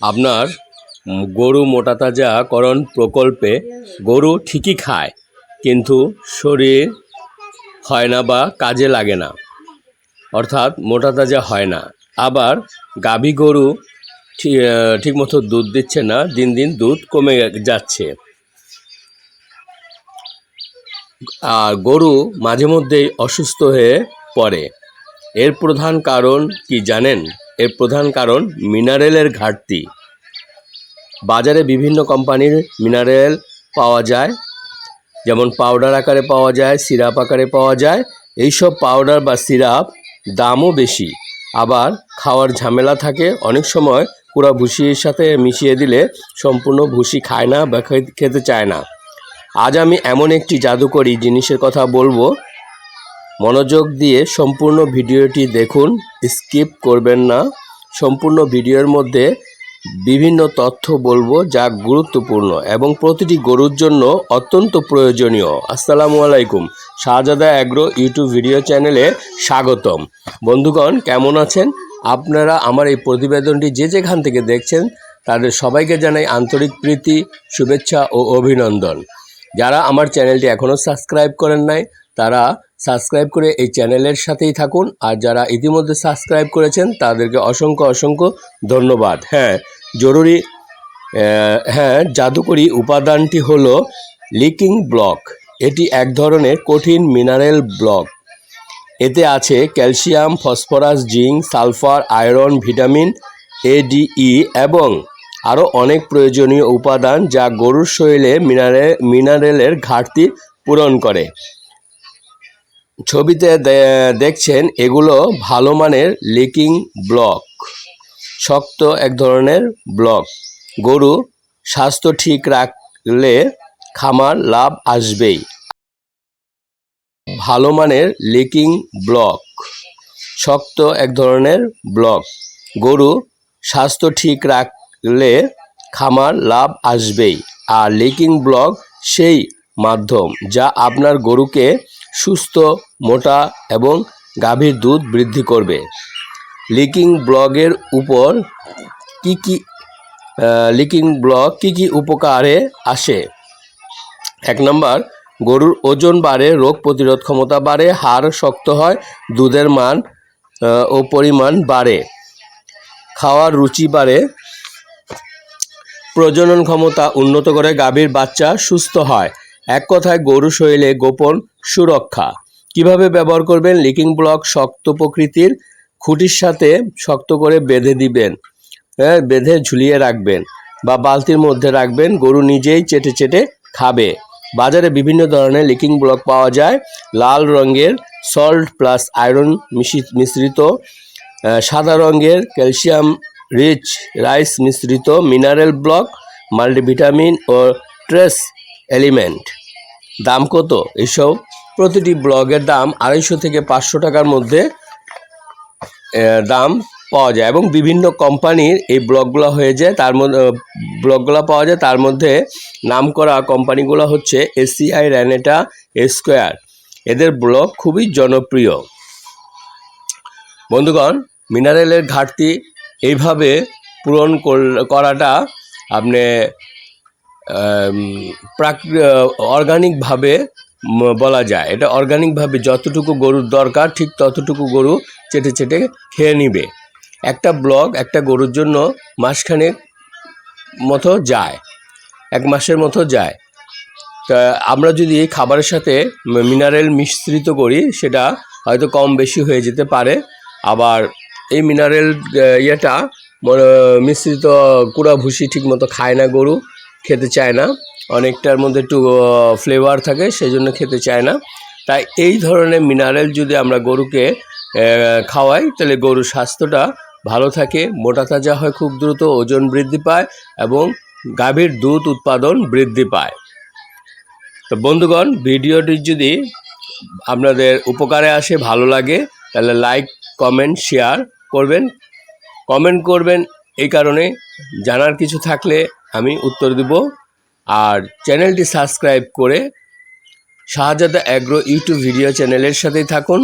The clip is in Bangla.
আপনার গরু মোটা তাজাকরণ প্রকল্পে গরু ঠিকই খায়, কিন্তু শরীর হয় না বা কাজে লাগে না। অর্থাৎ মোটা তাজা হয় না। আবার গাভী গরু ঠিকমতো দুধ দিচ্ছে না, দিন দিন দুধ কমে যাচ্ছে। আর গরু মাঝে মধ্যেই অসুস্থ হয়ে পড়ে। এর প্রধান কারণ কি জানেন? এর প্রধান কারণ মিনারেলের ঘাটতি। বাজারে বিভিন্ন কোম্পানির মিনারেল পাওয়া যায়, যেমন পাউডার আকারে পাওয়া যায়, সিরাপ আকারে পাওয়া যায়। এইসব পাউডার বা সিরাপ দামও বেশি। আবার খাওয়ার ঝামেলা থাকে, অনেক সময় পুরা ভুসির সাথে মিশিয়ে দিলে সম্পূর্ণ ভুসি খায় না বা খেতে চায় না। আজ আমি এমন একটি জাদুকরি জিনিসের কথা বলব মনোযোগ দিয়ে সম্পূর্ণ ভিডিওটি দেখুন, স্কিপ করবেন না। সম্পূর্ণ ভিডিওর মধ্যে বিভিন্ন তথ্য বলব যা গুরুত্বপূর্ণ এবং প্রতিটি গরুর জন্য অত্যন্ত প্রয়োজনীয়। আসসালামু আলাইকুম। শাহজাদা অ্যাগ্রো ইউটিউব ভিডিও চ্যানেলে স্বাগতম। বন্ধুগণ, কেমন আছেন? আপনারা আমার এই প্রতিবেদনটি যে যেখান থেকে দেখছেন, তাদের সবাইকে জানাই আন্তরিক প্রীতি, শুভেচ্ছা ও অভিনন্দন। যারা আমার চ্যানেলটি এখনও সাবস্ক্রাইব করেন নাই তারা সাবস্ক্রাইব করে এই চ্যানেলের সাথেই থাকুন। আর যারা ইতিমধ্যে সাবস্ক্রাইব করেছেন, তাদেরকে অসংখ্য অসংখ্য ধন্যবাদ। হ্যাঁ জরুরি হ্যাঁ জাদুকরি উপাদানটি হলো লিকিং ব্লক। এটি এক ধরনের কঠিন মিনারেল ব্লক। এতে আছে calcium, phosphorus, zinc, sulphur, iron, vitamin A D E এবং আরও অনেক প্রয়োজনীয় উপাদান যা গরুর শরীরে মিনারে, মিনারেলের ঘাটতি পূরণ করে। ছবিতে দেখছেন এগুলো ভালো মানের লিকিং ব্লক। শক্ত এক ধরনের ব্লক। গরু স্বাস্থ্য ঠিক রাখলে খামার লাভ আসবেই। ভালো মানের লিকিং ব্লক। শক্ত এক ধরনের ব্লক। গরু স্বাস্থ্য ঠিক রাখলে খামার লাভ আসবেই। আর লিকিং ব্লক সেই মাধ্যম যা আপনার গরুকে সুস্থ, মোটা এবং গাভীর দুধ বৃদ্ধি করবে। লিকিং ব্লগের উপর কি কি লিকিং ব্লক কি কি উপকারে আসে? এক নম্বর, গরুর ওজন বাড়ে, রোগ প্রতিরোধ ক্ষমতা বাড়ে, হাড় শক্ত হয়, দুধের মান ও পরিমাণ বাড়ে। খাওয়ার রুচি বাড়ে, প্রজনন ক্ষমতা উন্নত করে, গাভীর বাচ্চা সুস্থ হয়। এক কথায়, গরু শরীরে গোপন সুরক্ষা। কীভাবে ব্যবহার করবেন? লিকিং ব্লক শক্ত প্রকৃতির খুঁটির সাথে শক্ত করে বেঁধে দিবেন। হ্যাঁ বেঁধে ঝুলিয়ে রাখবেন বা বালতির মধ্যে রাখবেন। গরু নিজেই চেটে চেটে খাবে। বাজারে বিভিন্ন ধরনের লিকিং ব্লক পাওয়া যায়। লাল রঙের সল্ট প্লাস আয়রন মিশি- মিশ্রিত সাদা রঙের ক্যালসিয়াম রিচ রাইস মিশ্রিত মিনারেল ব্লক, মাল্টিভিটামিন ও ট্রেস এলিমেন্ট। দাম কত? এসব প্রতিটি ব্লগের দাম আড়াইশো থেকে পাঁচশো টাকার মধ্যে দাম পাওয়া যায় এবং বিভিন্ন কোম্পানির এই ব্লকগুলো হয়ে যায়। তার মধ্যে ব্লকগুলো পাওয়া যায়। তার মধ্যে নাম করা কোম্পানিগুলো হচ্ছে এসিআই র্যানেটা স্কোয়ার। এদের ব্লগ খুবই জনপ্রিয়। বন্ধুগণ, মিনারেলের ঘাটতি এইভাবে পূরণ করাটা আপনি প্রাক অর্গানিকভাবে বলা যায়। এটা অর্গানিকভাবে যতটুকু গরুর দরকার, ঠিক ততটুকু গরু চেটে চেটে খেয়ে নিবে। একটা ব্লক একটা গরুর জন্য মাসখানেক মতো যায়, এক মাসের মতো যায়। তা আমরা যদি খাবারের সাথে মিনারেল মিশ্রিত করি, সেটা হয়তো কম বেশি হয়ে যেতে পারে। আবার এই মিনারেল ইয়েটা মিশ্রিত কুড়া ঠিক মতো খায় না গরু। খেতে চায় না। অনেকটার মধ্যে একটু ফ্লেভার থাকে সেই জন্য খেতে চায় না। তাই এই ধরনের মিনারেল যদি আমরা গরুকে খাওয়াই, তাহলে গরুর স্বাস্থ্যটা ভালো থাকে, মোটা তাজা হয় খুব দ্রুত, ওজন বৃদ্ধি পায় এবং গাভীর দুধ উৎপাদন বৃদ্ধি পায়। তো বন্ধুগণ, ভিডিওটি যদি আপনাদের উপকারে আসে, ভালো লাগে, তাহলে লাইক কমেন্ট শেয়ার করবেন। কমেন্ট করবেন এই কারণে জানার কিছু থাকলে আমি উত্তর দেব। আর চ্যানেলটি সাবস্ক্রাইব করে শাহজাদা অ্যাগ্রো ইউটিউব ভিডিও চ্যানেলের সাথেই থাকুন।